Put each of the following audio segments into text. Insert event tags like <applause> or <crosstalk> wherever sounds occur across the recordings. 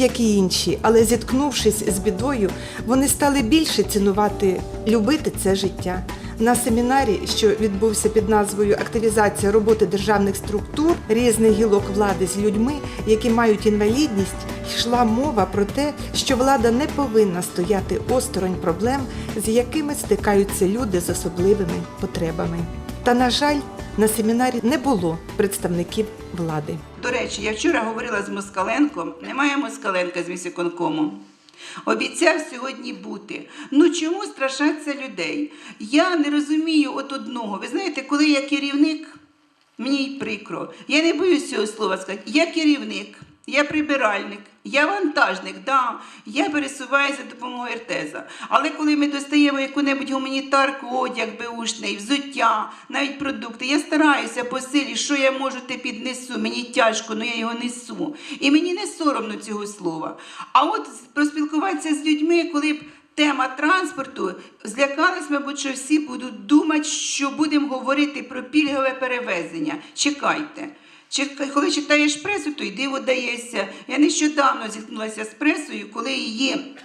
Як і інші, але зіткнувшись з бідою, вони стали більше цінувати, любити це життя. На семінарі, що відбувся під назвою Активізація роботи державних структур різних гілок влади з людьми, які мають інвалідність, йшла мова про те, що влада не повинна стояти осторонь проблем, з якими стикаються люди з особливими потребами. Та, на жаль, на семінарі не було представників влади. До речі, я вчора говорила з Москаленком, немає Москаленка з місіконкому. Обіцяв сьогодні бути. Ну чому страшаться людей? Я не розумію от одного. Ви знаєте, коли я керівник, мені й прикро. Я не боюсь цього слова сказати. Я керівник, я прибиральник, я вантажник, да, я пересуваюся за допомогою ертеза. Але коли ми достаємо яку-небудь гуманітарку, одяг беушний, взуття, навіть продукти, я стараюся по силі, що я можу, те піднесу. Мені тяжко, але я його несу. І мені не соромно цього слова. А от проспілкуватися з людьми, коли б тема транспорту, злякались, мабуть, що всі будуть думати, що будемо говорити про пільгове перевезення. Чекайте. Коли читаєш пресу, то й диво дається. Я нещодавно зіткнулася з пресою, коли її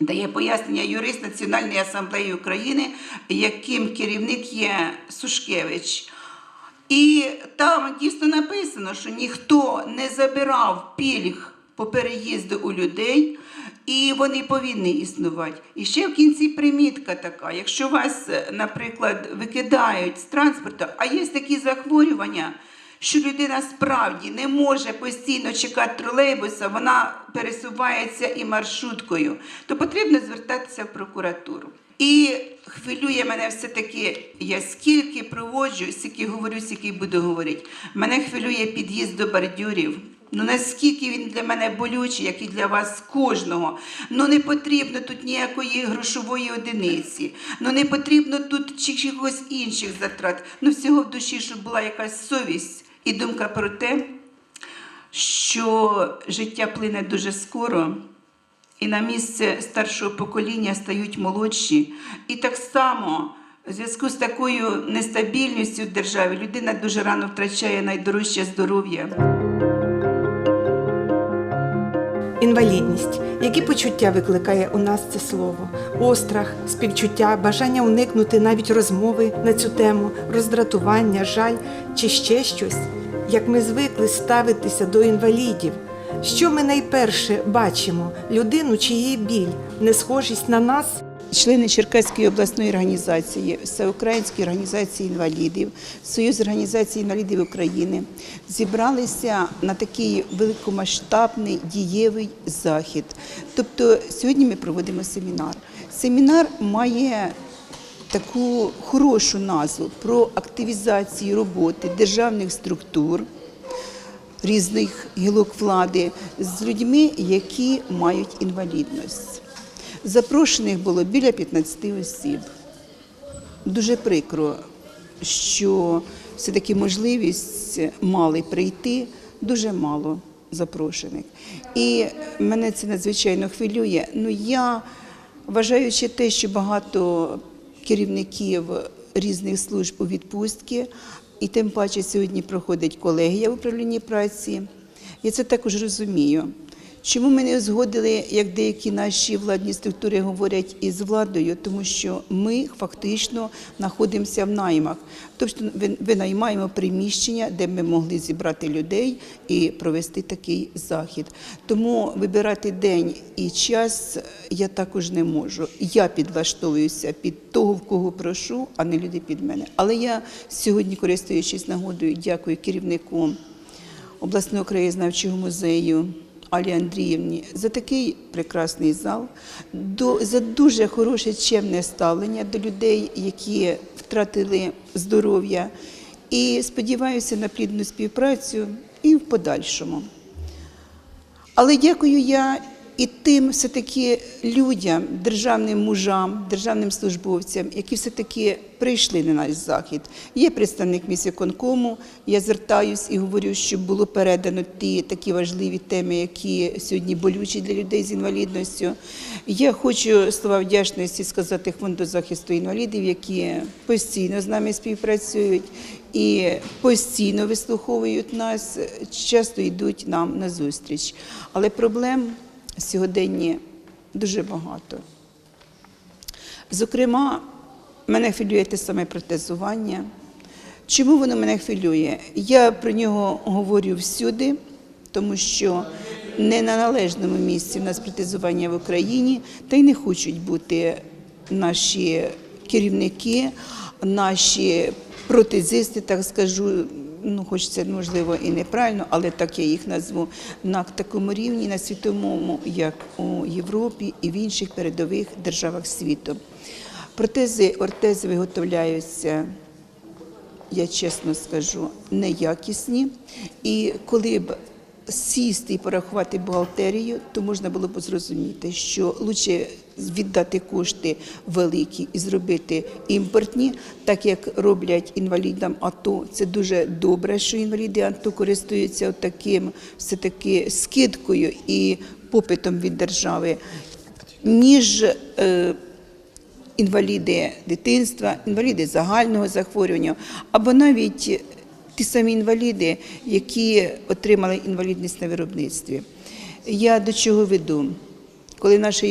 дає пояснення юрист Національної асамблеї України, яким керівник є Сушкевич. І там дійсно написано, що ніхто не забирав пільг по переїзду у людей, і вони повинні існувати. І ще в кінці примітка така: якщо вас, наприклад, викидають з транспорту, а є такі захворювання, що людина справді не може постійно чекати тролейбуса, вона пересувається і маршруткою, то потрібно звертатися в прокуратуру. І хвилює мене все-таки, я скільки проводжу, скільки говорю, скільки буду говорити. Мене хвилює під'їзд до бордюрів. Ну наскільки він для мене болючий, як і для вас кожного. Ну не потрібно тут ніякої грошової одиниці. Ну не потрібно тут чи чогось інших затрат. Ну всього в душі, щоб була якась совість і думка про те, що життя плине дуже скоро. І на місце старшого покоління стають молодші. І так само в зв'язку з такою нестабільністю в державі людина дуже рано втрачає найдорожче здоров'я. Інвалідність. Які почуття викликає у нас це слово? Острах, співчуття, бажання уникнути навіть розмови на цю тему, роздратування, жаль чи ще щось? Як ми звикли ставитися до інвалідів? Що ми найперше бачимо? Людину, чиї біль, не схожість на нас? Члени Черкаської обласної організації, Всеукраїнської організації інвалідів, Союз організацій інвалідів України зібралися на такий великомасштабний дієвий захід. Тобто сьогодні ми проводимо семінар. Семінар має таку хорошу назву про активізацію роботи державних структур різних гілок влади з людьми, які мають інвалідність. Запрошених було біля 15 осіб. Дуже прикро, що все-таки можливість мали прийти дуже мало запрошених. І мене це надзвичайно хвилює. Ну я вважаючи те, що багато керівників різних служб у відпустці, і тим паче сьогодні проходить колегія в управлінні праці. Я це також розумію. Чому ми не згодили, як деякі наші владні структури говорять із владою, тому що ми фактично знаходимося в наймах, тобто винаймаємо приміщення, де ми могли зібрати людей і провести такий захід. Тому вибирати день і час я також не можу. Я підлаштовуюся під того, в кого прошу, а не люди під мене. Але я сьогодні, користуючись нагодою, дякую керівнику обласного краєзнавчого музею. Алі Андріївні за такий прекрасний зал, за дуже хороше чемне ставлення до людей, які втратили здоров'я. І сподіваюся на плідну співпрацю і в подальшому. Але дякую я і тим все-таки людям, державним мужам, державним службовцям, які все-таки прийшли на наш захід. Є представник міськвиконкому, я звертаюсь і говорю, щоб було передано ті такі важливі теми, які сьогодні болючі для людей з інвалідністю. Я хочу слова вдячності сказати фонду захисту інвалідів, які постійно з нами співпрацюють і постійно вислуховують нас, часто йдуть нам на зустріч. Але проблем сьогодні дуже багато. Зокрема, мене хвилює те саме протезування. Чому воно мене хвилює? Я про нього говорю всюди, тому що не на належному місці в нас протезування в Україні, та й не хочуть бути наші керівники, наші протезисти, так скажу. Ну, хоч це можливо і неправильно, але так я їх назву на такому рівні, на світовому, як у Європі і в інших передових державах світу. Протези ортези виготовляються я чесно скажу, неякісні. І коли б сісти і порахувати бухгалтерію, то можна було б зрозуміти, що краще віддати кошти великі і зробити імпортні, так як роблять інвалідам АТО. Це дуже добре, що інваліди АТО користуються таким все-таки скидкою і попитом від держави, ніж е, інваліди дитинства, інваліди загального захворювання, або навіть ті самі інваліди, які отримали інвалідність на виробництві. Я до чого веду? Коли наш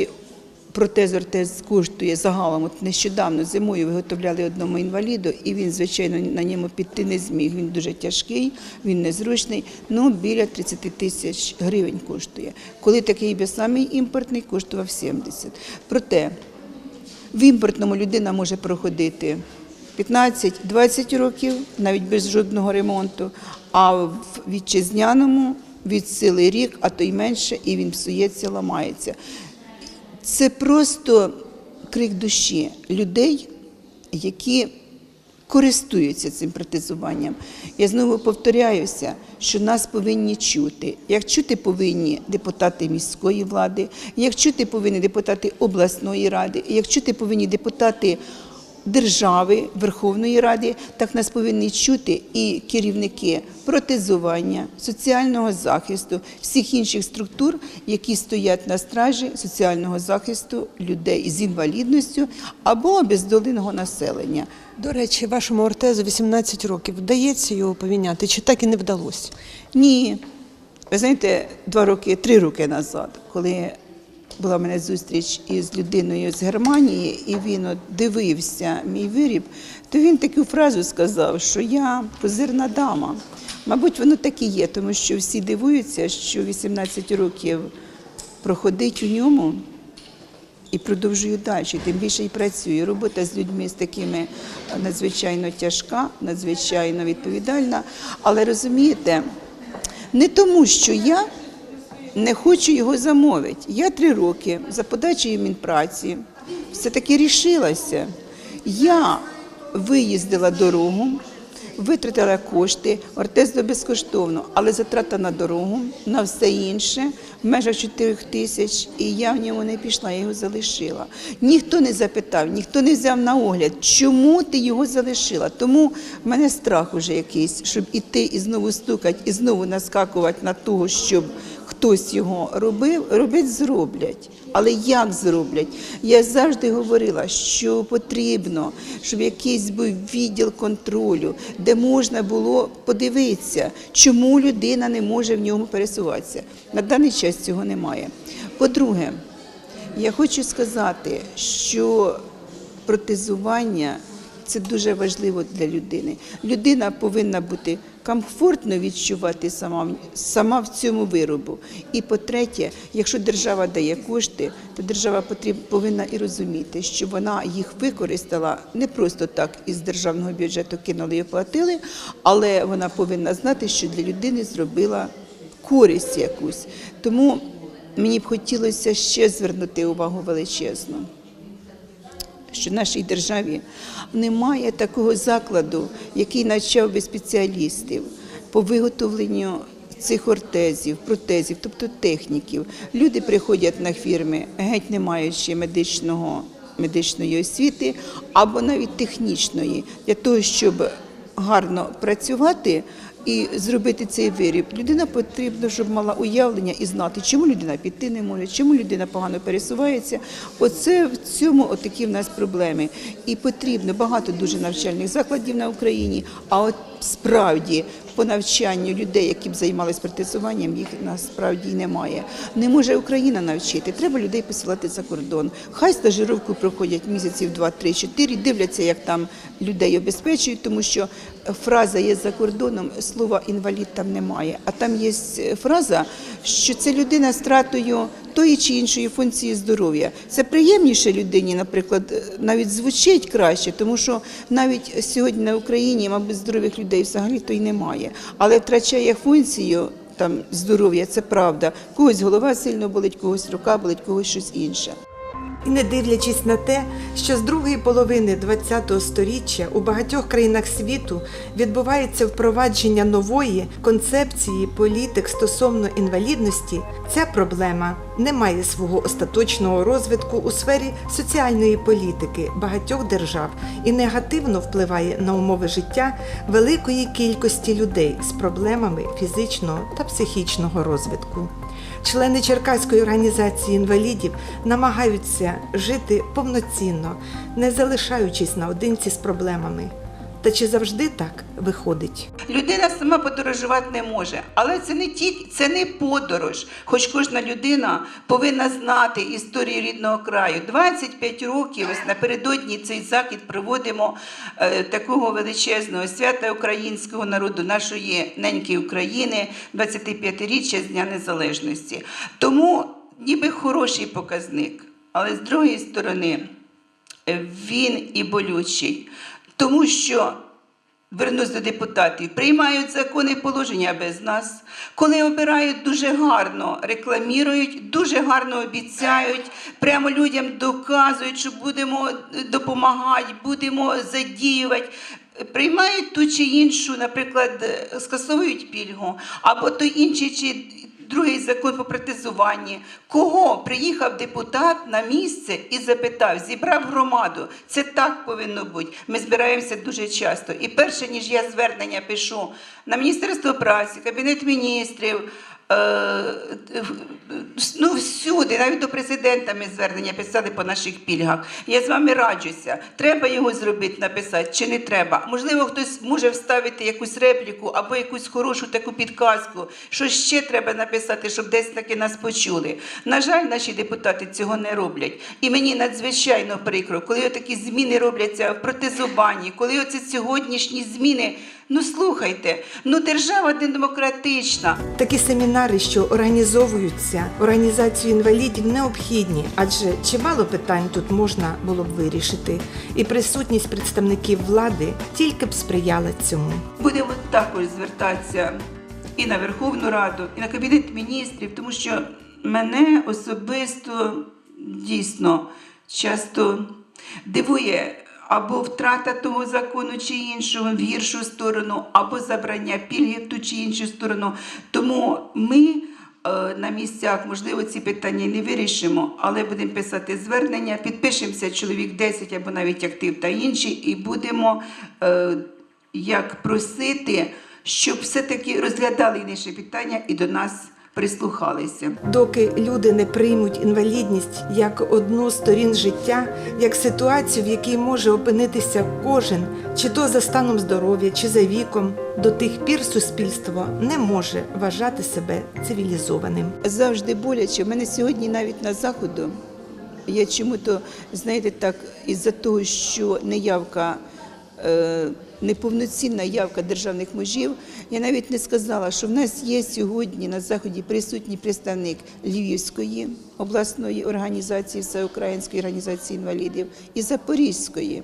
протез ортез коштує загалом, от нещодавно зимою виготовляли одному інваліду, і він, звичайно, на ньому піти не зміг. Він дуже тяжкий, він незручний, ну біля 30 тисяч гривень коштує. Коли такий би самий імпортний коштував 70. Проте в імпортному людина може проходити 15-20 років, навіть без жодного ремонту, а в вітчизняному від сили рік, а то й менше, і він псується, ламається. Це просто крик душі людей, які користуються цим протезуванням. Я знову повторяюся, що нас повинні чути. Як чути повинні депутати міської влади, як чути повинні депутати обласної ради, як чути повинні депутати держави, Верховної Ради, так нас повинні чути і керівники протезування, соціального захисту, всіх інших структур, які стоять на стражі соціального захисту людей з інвалідністю або обездоленого населення. До речі, вашому ортезу 18 років. Вдається його поміняти, чи так і не вдалося? Ні. Ви знаєте, два роки, три роки назад, коли була в мене зустріч із людиною з Германії, і він от дивився мій виріб, то він таку фразу сказав, що я козирна дама. Мабуть, воно так і є, тому що всі дивуються, що 18 років проходить у ньому і продовжую далі, тим більше і працюю. Робота з людьми з такими надзвичайно тяжка, надзвичайно відповідальна. Але розумієте, не тому, що я не хочу його замовити. Я три роки за подачею Мінпраці все-таки рішилася. Я виїздила дорогу, витратила кошти, ортез безкоштовно, але затрата на дорогу, на все інше в межах 4 тисяч, і я в ньому не пішла, я його залишила. Ніхто не запитав, ніхто не взяв на огляд, чому ти його залишила. Тому в мене страх уже якийсь, щоб іти і знову стукати, і знову наскакувати на того, щоб хтось його робив, робить зроблять. Але як зроблять? Я завжди говорила, що потрібно, щоб якийсь був відділ контролю, де можна було подивитися, чому людина не може в ньому пересуватися. На даний час цього немає. По-друге, я хочу сказати, що протезування це дуже важливо для людини. Людина повинна бути комфортно відчувати сама, сама в цьому виробу. І по-третє, якщо держава дає кошти, то держава потріб, повинна і розуміти, що вона їх використала не просто так із державного бюджету кинули і оплатили, але вона повинна знати, що для людини зробила користь якусь. Тому мені б хотілося ще звернути увагу величезну що в нашій державі немає такого закладу, який навчав би спеціалістів по виготовленню цих ортезів, протезів, тобто техніків. Люди приходять на фірми, геть не маючи медичного, медичної освіти або навіть технічної, для того, щоб гарно працювати. І зробити цей виріб. Людина потрібно, щоб мала уявлення і знати, чому людина піти не може, чому людина погано пересувається. Оце в цьому отакі в нас проблеми. І потрібно багато дуже навчальних закладів на Україні. А от справді по навчанню людей, які б займалися протезуванням, їх насправді немає. Не може Україна навчити. Треба людей посилати за кордон. Хай стажировку проходять місяців 2, 3, 4, дивляться, як там людей обезпечують, тому що фраза є за кордоном, слова інвалід там немає. А там є фраза, що це людина з втратою тої чи іншої функції здоров'я. Це приємніше людині, наприклад, навіть звучить краще, тому що навіть сьогодні на Україні, мабуть, здорових людей взагалі то й немає, але втрачає функцію. Там здоров'я, це правда. Когось голова сильно болить, когось рука болить, когось щось інше. І не дивлячись на те, що з другої половини ХХ століття у багатьох країнах світу відбувається впровадження нової концепції політик стосовно інвалідності, ця проблема не має свого остаточного розвитку у сфері соціальної політики багатьох держав і негативно впливає на умови життя великої кількості людей з проблемами фізичного та психічного розвитку. Члени Черкаської організації інвалідів намагаються жити повноцінно, не залишаючись наодинці з проблемами. Та чи завжди так виходить? Людина сама подорожувати не може, але це не тільки це не подорож. Хоч кожна людина повинна знати історію рідного краю. 25 років ось напередодні цей захід проводимо е, такого величезного свята українського народу, нашої неньки України, 25-річчя з Дня Незалежності. Тому ніби хороший показник, але з другої сторони е, він і болючий, тому що Вернусь до депутатів. Приймають закони положення без нас. Коли обирають, дуже гарно рекламірують, дуже гарно обіцяють, прямо людям доказують, що будемо допомагати, будемо задіювати. Приймають ту чи іншу, наприклад, скасовують пільгу, або той інший чи другий закон по протезуванні. Кого приїхав депутат на місце і запитав, зібрав громаду. Це так повинно бути. Ми збираємося дуже часто. І перше, ніж я звернення пишу на Міністерство праці, Кабінет міністрів. Е, Ну, всюди, навіть до президента ми звернення писали по наших пільгах. Я з вами раджуся. Треба його зробити, написати чи не треба. Можливо, хтось може вставити якусь репліку або якусь хорошу таку підказку, що ще треба написати, щоб десь таки нас почули. На жаль, наші депутати цього не роблять. І мені надзвичайно прикро, коли такі зміни робляться в протезуванні, коли оці сьогоднішні зміни. Ну слухайте, ну держава не демократична. Такі семінари, що організовуються організацією інвалідів, необхідні, адже чимало питань тут можна було б вирішити, і присутність представників влади тільки б сприяла цьому. Будемо також звертатися і на Верховну Раду, і на Кабінет міністрів, тому що мене особисто дійсно часто дивує або втрата того закону чи іншого в гіршу сторону, або забрання пільги в ту чи іншу сторону. Тому ми. е, На місцях, можливо, ці питання не вирішимо, але будемо писати звернення, підпишемося чоловік 10 або навіть актив та інші, і будемо е, як просити, щоб все-таки розглядали інше питання і до нас прислухалися. Доки люди не приймуть інвалідність як одну з сторін життя, як ситуацію, в якій може опинитися кожен, чи то за станом здоров'я, чи за віком, до тих пір суспільство не може вважати себе цивілізованим. завжди боляче. У мене сьогодні навіть на заходу. Я чому-то, знаєте, так, із-за того, що неявка, е, неповноцінна явка державних мужів, я навіть не сказала, що в нас є сьогодні на заході присутній представник Львівської обласної організації, Всеукраїнської організації інвалідів і Запорізької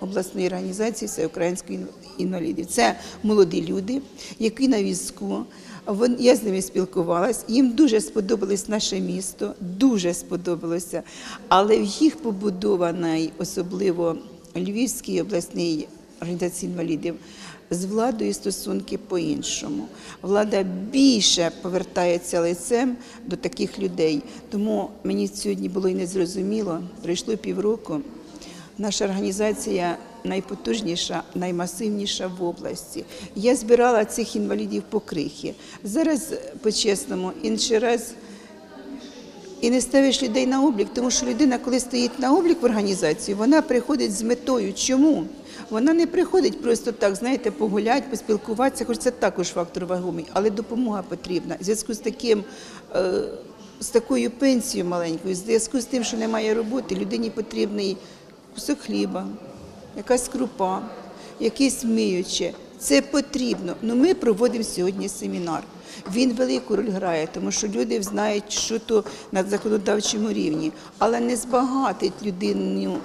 обласної організації Всеукраїнської інвалідів. Це молоді люди, які на візку. Я з ними спілкувалась, їм дуже сподобалось наше місто, дуже сподобалося. Але в їх побудований, особливо Львівський обласний організації інвалідів, з владою стосунки по-іншому. Влада більше повертається лицем до таких людей. Тому мені сьогодні було і незрозуміло, пройшло півроку. Наша організація найпотужніша, наймасивніша в області. Я збирала цих інвалідів по крихі. Зараз, по-чесному, інший раз і не ставиш людей на облік, тому що людина, коли стоїть на облік в організацію, вона приходить з метою. Чому? Вона не приходить просто так, знаєте, погуляти, поспілкуватися, хоч це також фактор вагомий, але допомога потрібна. В зв'язку з таким. Е- з такою пенсією маленькою, в зв'язку з тим, що немає роботи, людині потрібний кусок хліба, якась крупа, якесь миюче. Це потрібно. Ну ми проводимо сьогодні семінар. Він велику роль грає, тому що люди знають, що то на законодавчому рівні, але не збагатить людину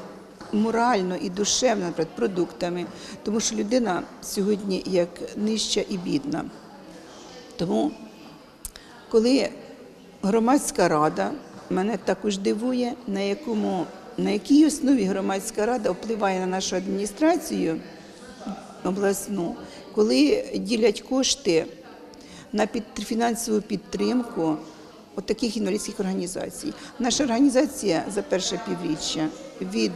морально і душевно, наприклад, продуктами, тому що людина сьогодні як нижча і бідна. Тому коли громадська рада мене також дивує, на якому на якій основі громадська рада впливає на нашу адміністрацію обласну, коли ділять кошти на фінансову підтримку от таких інвалідських організацій. Наша організація за перше півріччя від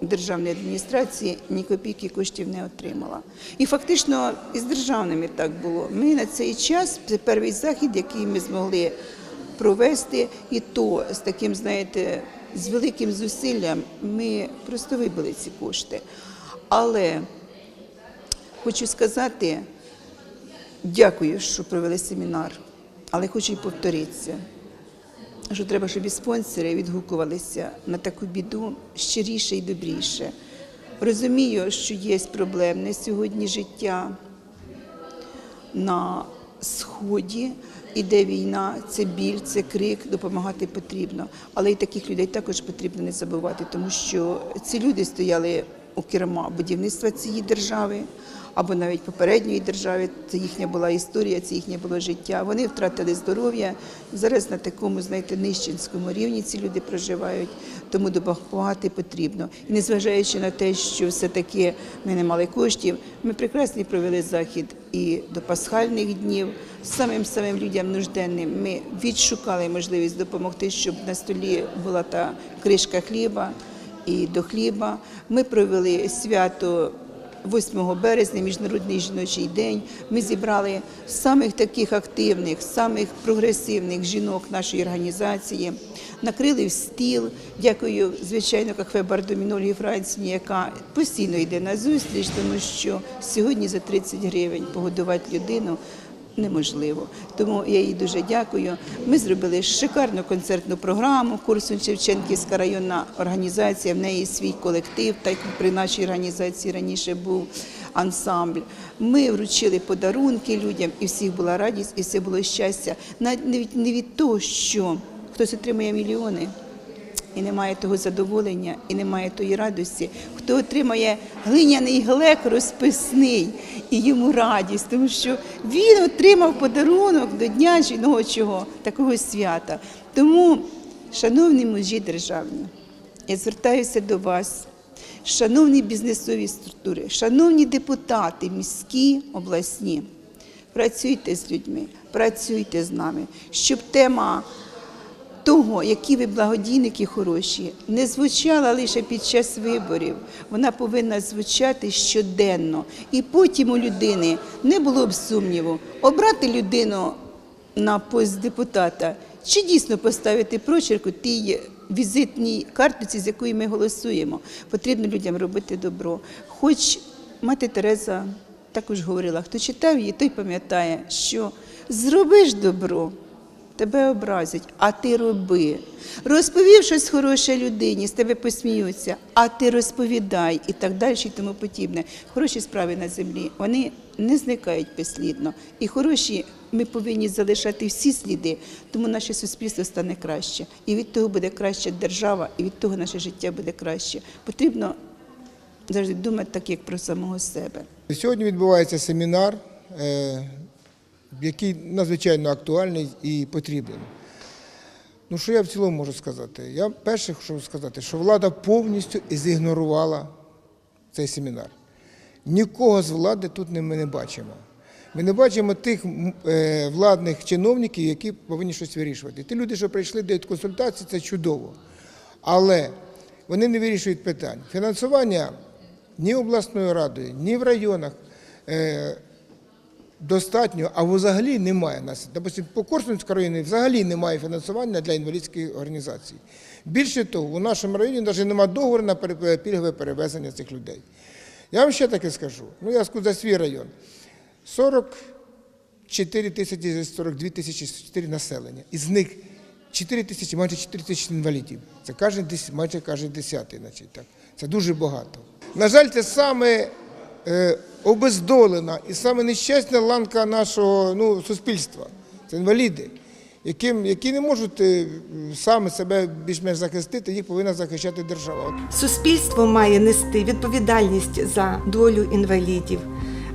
державної адміністрації ні копійки коштів не отримала. І фактично і з державними так було. Ми на цей час, це перший захід, який ми змогли провести, і то з таким, знаєте, з великим зусиллям ми просто вибили ці кошти. Але хочу сказати, дякую, що провели семінар, але хочу й повторитися що треба, щоб і спонсори відгукувалися на таку біду щиріше і добріше. Розумію, що є проблемне сьогодні життя на сході. Іде війна, це біль, це крик, допомагати потрібно. Але і таких людей також потрібно не забувати, тому що ці люди стояли у керма будівництва цієї держави або навіть попередньої держави. Це їхня була історія, це їхнє було життя. Вони втратили здоров'я. Зараз на такому, знаєте, нищенському рівні ці люди проживають, тому допомагати потрібно. І незважаючи на те, що все-таки ми не мали коштів, ми прекрасно провели захід і до пасхальних днів. Самим самим людям нужденним ми відшукали можливість допомогти, щоб на столі була та кришка хліба і до хліба. Ми провели свято 8 березня, Міжнародний жіночий день. Ми зібрали самих таких активних, самих прогресивних жінок нашої організації, накрили в стіл. Дякую, звичайно, кафе Бардомінолі Франції, яка постійно йде на зустріч, тому що сьогодні за 30 гривень погодувати людину неможливо. Тому я їй дуже дякую. Ми зробили шикарну концертну програму. Курсун Шевченківська районна організація. В неї свій колектив, так при нашій організації раніше був ансамбль. Ми вручили подарунки людям, і всіх була радість, і все було щастя. Навіть не від того, що хтось отримує мільйони і немає того задоволення, і немає тої радості. Хто отримає глиняний глек розписний і йому радість, тому що він отримав подарунок до Дня жіночого такого свята. Тому, шановні мужі державні, я звертаюся до вас. Шановні бізнесові структури, шановні депутати, міські, обласні, працюйте з людьми, працюйте з нами, щоб тема того, які ви благодійники хороші, не звучала лише під час виборів. Вона повинна звучати щоденно. І потім у людини не було б сумніву обрати людину на пост депутата чи дійсно поставити прочерк у тій візитній картиці, з якої ми голосуємо. Потрібно людям робити добро. Хоч мати Тереза також говорила, хто читав її, той пам'ятає, що зробиш добро тебе образять, а ти роби. Розповів щось хороше людині, з тебе посміються, а ти розповідай і так далі, і тому подібне. Хороші справи на землі, вони не зникають безслідно. І хороші ми повинні залишати всі сліди, тому наше суспільство стане краще. І від того буде краща держава, і від того наше життя буде краще. Потрібно завжди думати так, як про самого себе. Сьогодні відбувається семінар, е, який надзвичайно актуальний і потрібен. Ну, що я в цілому можу сказати? Я перше хочу сказати, що влада повністю зігнорувала цей семінар. Нікого з влади тут ми не бачимо. Ми не бачимо тих е, владних чиновників, які повинні щось вирішувати. Ті люди, що прийшли дають консультації, це чудово. Але вони не вирішують питань. Фінансування ні обласною радою, ні в районах е, достатньо, а взагалі немає нас. Допустим, по Корсунському районі взагалі немає фінансування для інвалідських організацій. Більше того, у нашому районі навіть немає договору на пільгове перевезення цих людей. Я вам ще таке скажу. Ну, я скажу за свій район. 44 тисячі, 42 тисячі 4 населення. Із них 4 тисячі, майже 4 тисячі інвалідів. Це кожен, майже кожен десятий, значить так. Це дуже багато. На жаль, це саме е, обездолена і саме нещасна ланка нашого ну, суспільства. Це інваліди, яким, які не можуть е, саме себе більш-менш захистити, їх повинна захищати держава. Суспільство має нести відповідальність за долю інвалідів.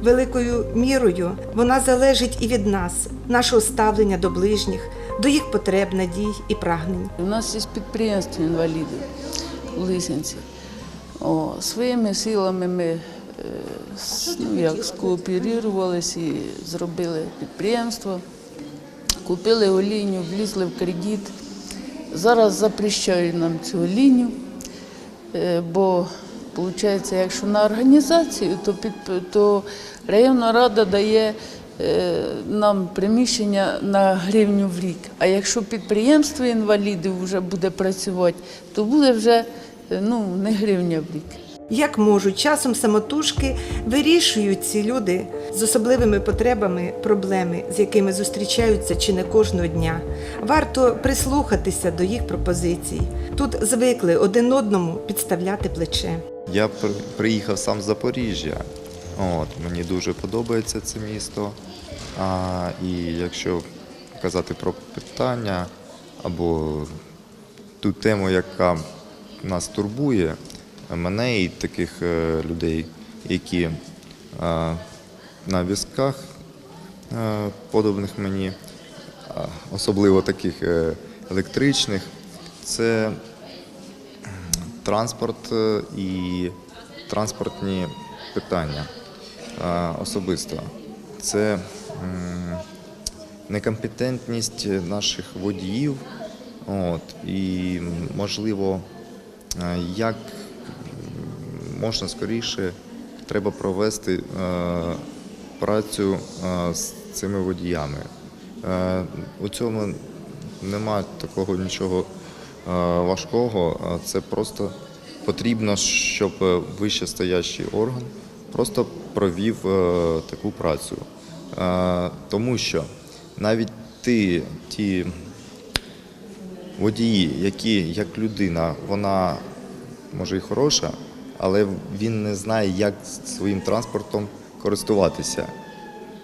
Великою мірою вона залежить і від нас, нашого ставлення до ближніх, до їх потреб, надій і прагнень. У нас є підприємство інвалідів у Лисянці. О, своїми силами ми е, ну, як, скооперувалися і зробили підприємство, купили олійню, влізли в кредит. Зараз запрещають нам цю олійню, е, бо виходить, якщо на організацію, то, під, то районна рада дає е, нам приміщення на гривню в рік. А якщо підприємство інвалідів вже буде працювати, то буде вже е, ну, не гривня в рік. Як можуть, часом самотужки вирішують ці люди з особливими потребами проблеми, з якими зустрічаються чи не кожного дня. Варто прислухатися до їх пропозицій. Тут звикли один одному підставляти плече. Я приїхав сам з Запоріжжя. От, мені дуже подобається це місто. А, і якщо казати про питання або ту тему, яка нас турбує, мене і таких е, людей, які е, на візках е, подобних мені, особливо таких електричних, це транспорт і транспортні питання особисто. Це некомпетентність наших водіїв, от, і, можливо, як можна скоріше треба провести е, працю е, з цими водіями. Е, У цьому немає такого нічого важкого. Це просто потрібно, щоб вищестоящий орган просто провів таку працю. Тому що навіть ті, ті водії, які як людина, вона може і хороша, але він не знає, як своїм транспортом користуватися.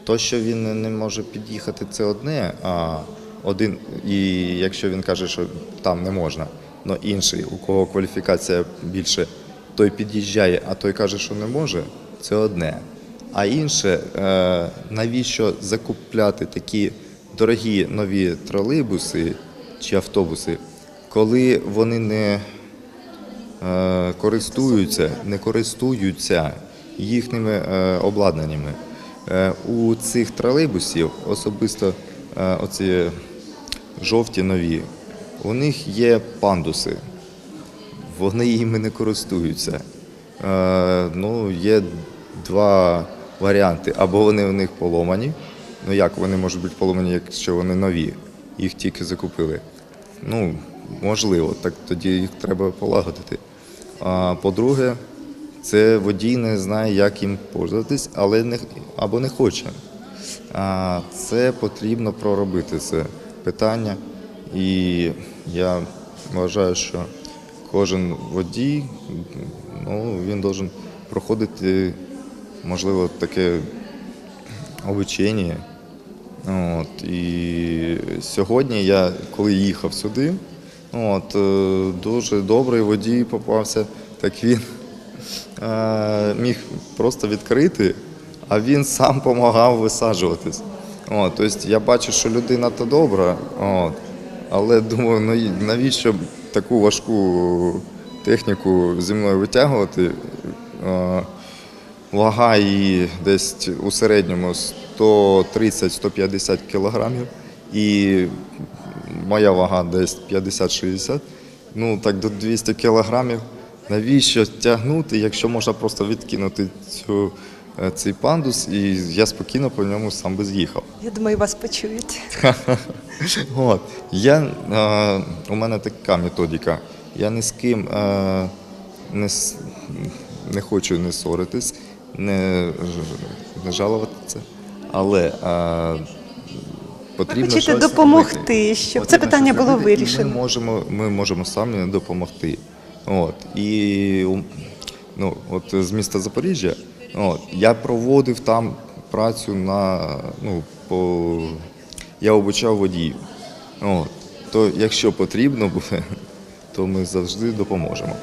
То, що він не- може під'їхати, це одне, а один, і якщо він каже, що там не можна, але інший, у кого кваліфікація більше, той під'їжджає, а той каже, що не може, це одне. А інше, е, навіщо закупляти такі дорогі нові тролейбуси чи автобуси, коли вони не користуються, не користуються їхніми е, обладнаннями. Е, У цих тролейбусів особисто е, оці жовті нові, у них є пандуси. Вони їми не користуються. Е, ну, є два варіанти. Або вони у них поломані. Ну як вони можуть бути поломані, якщо вони нові, їх тільки закупили. Ну, можливо, так тоді їх треба полагодити. А по-друге, це водій не знає, як їм пользуватись, але не або не хоче. А це потрібно проробити це питання. І я вважаю, що кожен водій ну, він должен проходити, можливо, таке обучення. От, і сьогодні я, коли їхав сюди, от, е, дуже добрий водій попався, так він е, міг просто відкрити, а він сам допомагав висаджуватись. От, тобто я бачу, що людина то добра, от, але думаю, ну навіщо таку важку техніку зі мною витягувати? Е, Вага її десь у середньому 130-150 кілограмів. І моя вага десь 50-60. Ну так до 200 кілограмів. Навіщо тягнути, якщо можна просто відкинути цю, е, цей пандус, і я спокійно по ньому сам би з'їхав. Я думаю, вас почують. <laughs> От. Я, е, у мене така методика. Я ні з ким е, не, не хочу не ссоритись, не, не жалуватися, але е, потрібно хочете щось допомогти, робити. щоб це питання було робити, і вирішено. Ми можемо, ми можемо самі допомогти. От. І ну, от з міста Запоріжжя от, я проводив там працю на ну, по я обучав водіїв. От. То якщо потрібно буде, <laughs> то ми завжди допоможемо.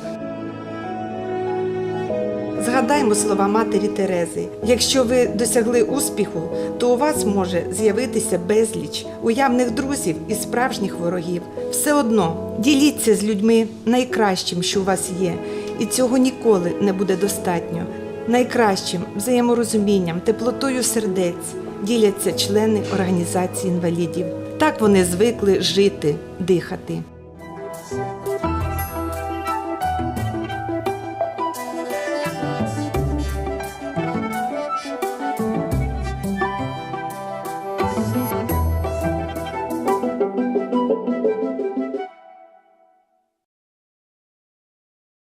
Згадаймо слова матері Терези. Якщо ви досягли успіху, то у вас може з'явитися безліч уявних друзів і справжніх ворогів. Все одно діліться з людьми найкращим, що у вас є, і цього ніколи не буде достатньо. Найкращим взаєморозумінням, теплотою сердець діляться члени організації інвалідів. Так вони звикли жити, дихати.